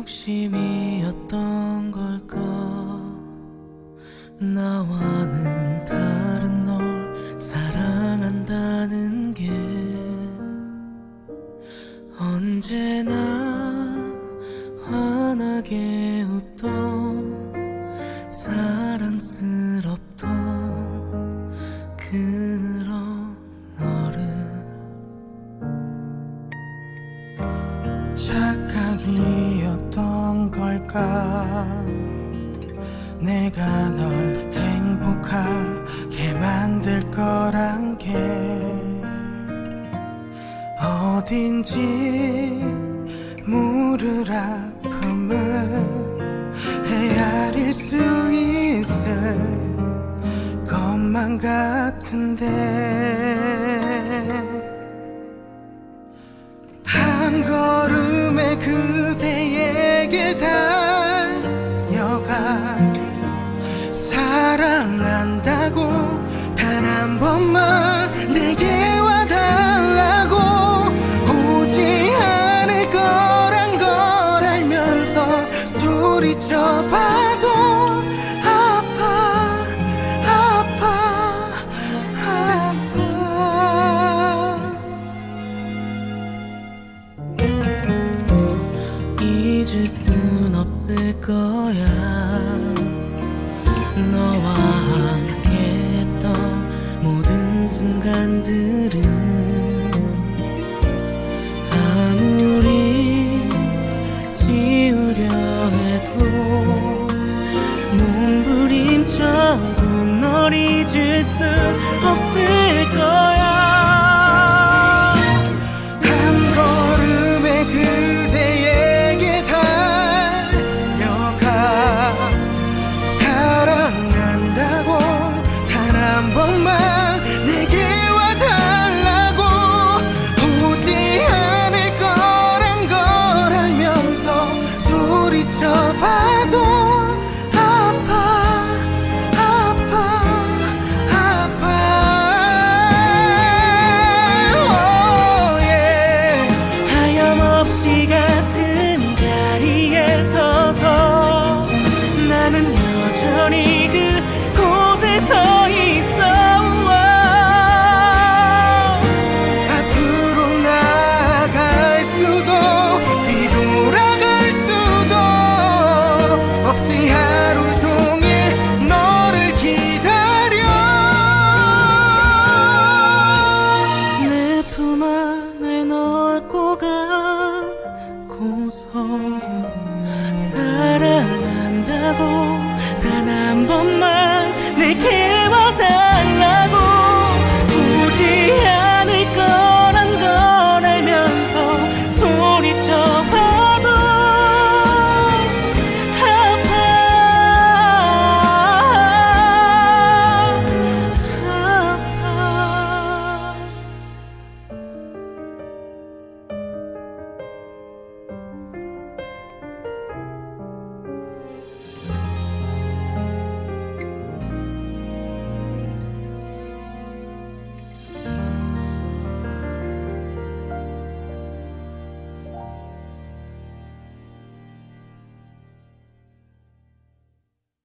욕심이었던 걸까? 나와는 다른 널 사랑한다는 게 언제나 환하게 웃던 사랑스럽던 그 걸까? 내가 널 행복하게 만들 거란 게 어딘지 물을 아픔을 헤아릴 수 있을 것만 같은데 소리쳐봐도 아파 아파 아파. 잊을 순 없을 거야. 너와 함께했던 모든 순간들은 몸부림쳐도 널 잊을 순 없을 거야 단 한 번만 내게 와닿아